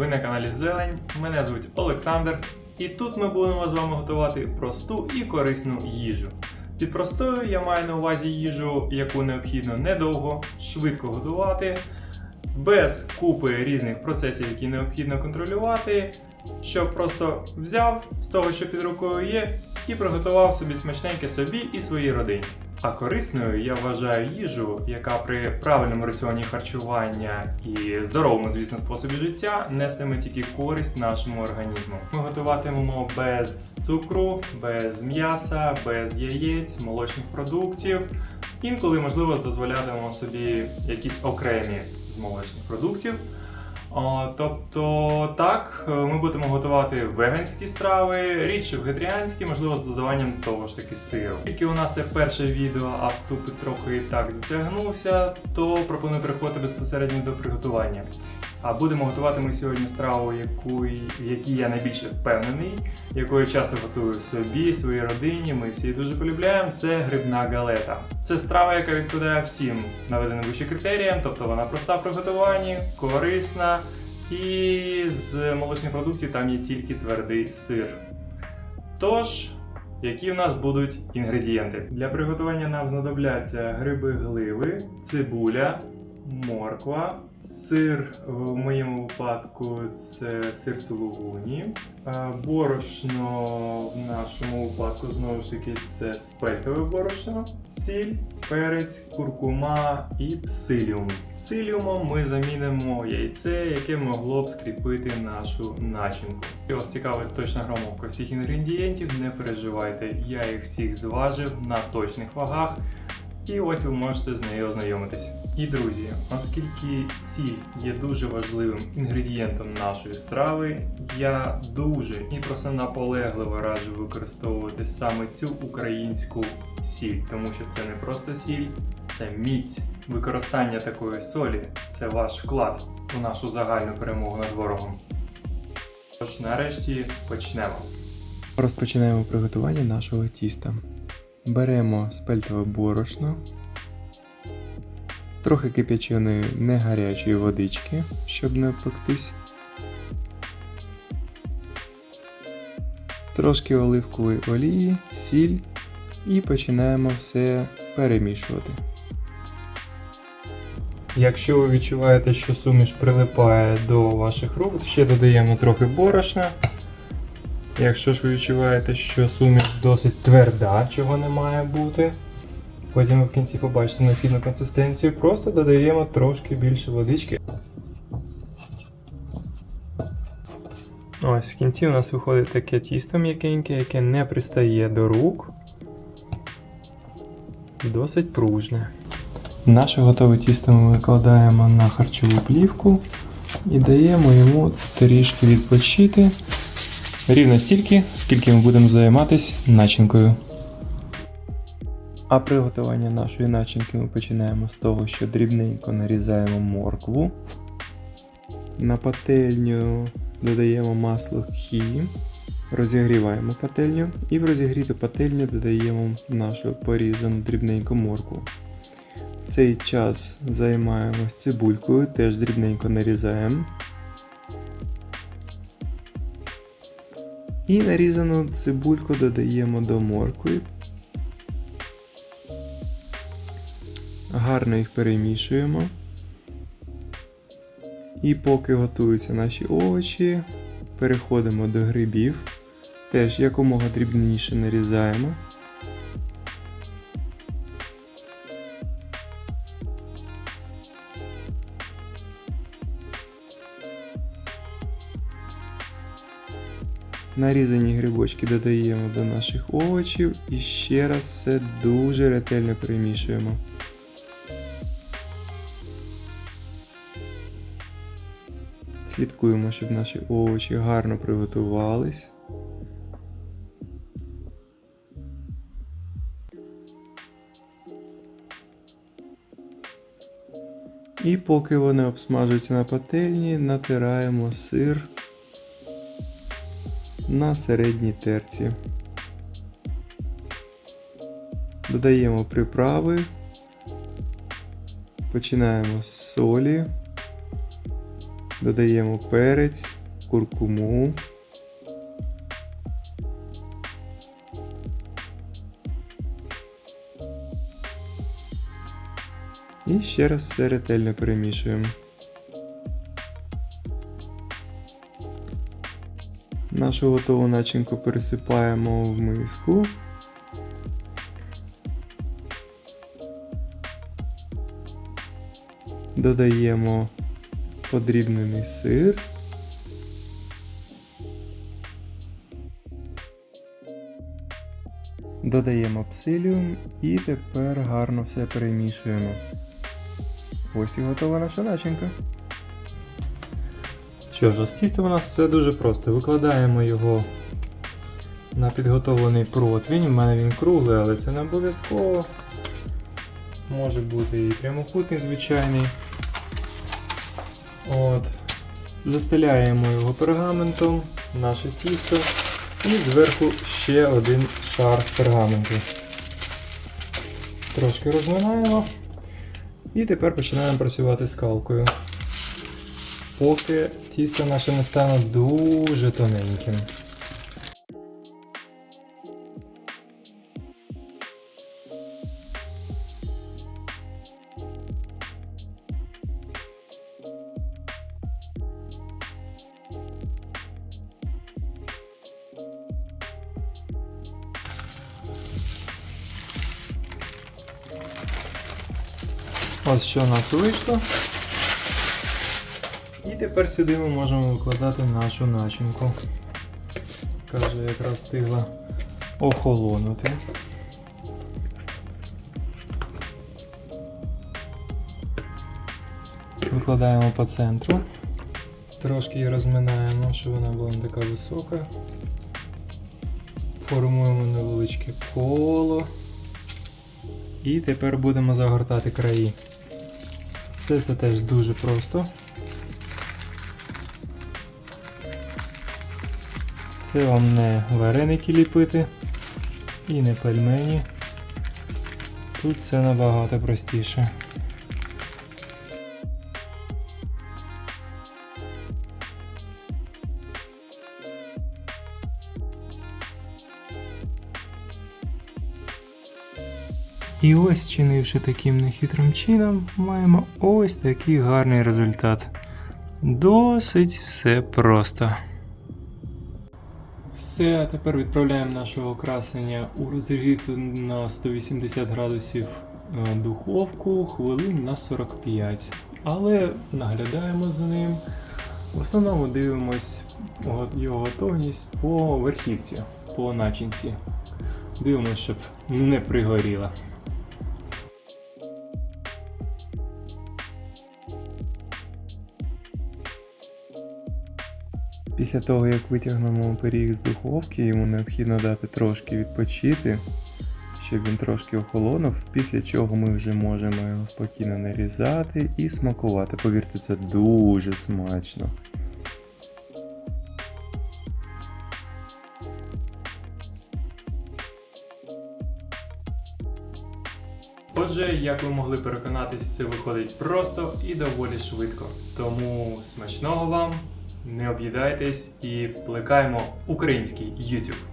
Ви на каналі Зелень. Мене звуть Олександр, і тут ми будемо з вами готувати просту і корисну їжу. Під простою я маю на увазі їжу, яку необхідно недовго, швидко готувати, без купи різних процесів, які необхідно контролювати, щоб просто взяв з того, що під рукою є, і приготував собі смачненьке собі і своїй родині. А корисною я вважаю їжу, яка при правильному раціоні харчування і здоровому, звісно, способі життя нестиме тільки користь нашому організму. Ми готуватимемо без цукру, без м'яса, без яєць, молочних продуктів. Інколи, можливо, дозволятимемо собі якісь окремі з молочних продуктів. Тобто, так, е, ми будемо готувати веганські страви, рідше вегетаріанські, можливо, з додаванням того ж таки сиру. Тільки у нас це перше відео, а вступ трохи так затягнувся, то пропоную переходити безпосередньо до приготування. А будемо готувати ми сьогодні страву, яку, в якій я найбільше впевнений, яку я часто готую собі, своїй родині. Ми всі дуже полюбляємо. Це грибна галета. Це страва, яка відповідає всім наведеним вище критеріям, тобто вона проста в приготуванні, корисна. І з молочних продуктів там є тільки твердий сир. Тож, які в нас будуть інгредієнти? Для приготування нам знадобляться гриби гливи, цибуля, морква, сир в моєму випадку це сир сулугуні, е, борошно в нашому випадку знову ж таки це спельтове борошно, сіль, перець, куркума і псиліум. Псиліумом ми замінимо яйце, яке могло б скріпити нашу начинку. Якщо вас цікавить точна громовка всіх інгредієнтів, не переживайте, я їх всіх зважив на точних вагах. І ось ви можете з нею ознайомитись. І друзі, оскільки сіль є дуже важливим інгредієнтом нашої страви, я дуже і просто наполегливо раджу використовувати саме цю українську сіль, тому що це не просто сіль, це міць. Використання такої солі це ваш вклад у нашу загальну перемогу над ворогом. Тож нарешті почнемо. Розпочинаємо приготування нашого тіста. Беремо спельтове борошно, трохи кип'яченої негарячої водички, щоб не обпектись, трошки оливкової олії, сіль і починаємо все перемішувати. Якщо ви відчуваєте, що суміш прилипає до ваших рук, ще додаємо трохи борошна. Якщо ж ви відчуваєте, що суміш досить тверда, чого не має бути, потім ви в кінці побачите необхідну консистенцію, просто додаємо трошки більше водички. Ось в кінці у нас виходить таке тісто м'якеньке, яке не пристає до рук. Досить пружне. Наше готове тісто ми викладаємо на харчову плівку і даємо йому трішки відпочити. Рівно стільки, скільки ми будемо займатися начинкою. А приготування нашої начинки ми починаємо з того, що дрібненько нарізаємо моркву. На пательню додаємо масло хі, розігріваємо пательню і в розігріту пательню додаємо нашу порізану дрібненьку моркву. В цей час займаємось цибулькою, теж дрібненько нарізаємо. І нарізану цибульку додаємо до моркви. Гарно їх перемішуємо. І поки готуються наші овочі, переходимо до грибів. Теж якомога дрібніше нарізаємо. Нарізані грибочки додаємо до наших овочів і ще раз все дуже ретельно перемішуємо. Слідкуємо, щоб наші овочі гарно приготувались. І поки вони обсмажуються на пательні, натираємо сир на середній терці. Додаємо приправи, починаємо з солі, Додаємо перець, куркуму. І ще раз все ретельно перемішуємо. Нашу готову начинку пересипаємо в миску. Додаємо подрібнений сир. Додаємо псиліум і тепер гарно все перемішуємо. Ось і готова наша начинка. Що ж, з тістом у нас все дуже просто. Викладаємо його на підготовлений противень. У мене він круглий, але це не обов'язково. Може бути і прямокутний звичайний. От. Застеляємо його пергаментом, наше тісто. І зверху ще один шар пергаменту. Трошки розминаємо. І тепер починаємо працювати скалкою поки тісто наше не стане дуже тоненьким. Ось що у нас вийшло. І тепер сюди ми можемо викладати нашу начинку. Каже, якраз встигла охолонути. Викладаємо по центру. Трошки її розминаємо, щоб вона була не така висока. Формуємо невеличке коло. І тепер будемо загортати краї. Все це теж дуже просто. Це вам не вареники ліпити і не пельмені. Тут все набагато простіше. І ось, чинивши таким нехитрим чином, маємо ось такий гарний результат. Досить все просто. Все, тепер відправляємо нашого красення у розігріту на 180 градусів е, духовку хвилин на 45. Але наглядаємо за ним. В основному дивимось його готовність по верхівці, по начинці. Дивимось, щоб не пригоріла. Після того, як витягнемо пиріг з духовки, йому необхідно дати трошки відпочити, щоб він трошки охолонув, після чого ми вже можемо його спокійно нарізати і смакувати. Повірте, це дуже смачно. Отже, як ви могли переконатись, все виходить просто і доволі швидко. Тому смачного вам, не об'їдайтесь і плекаємо український YouTube.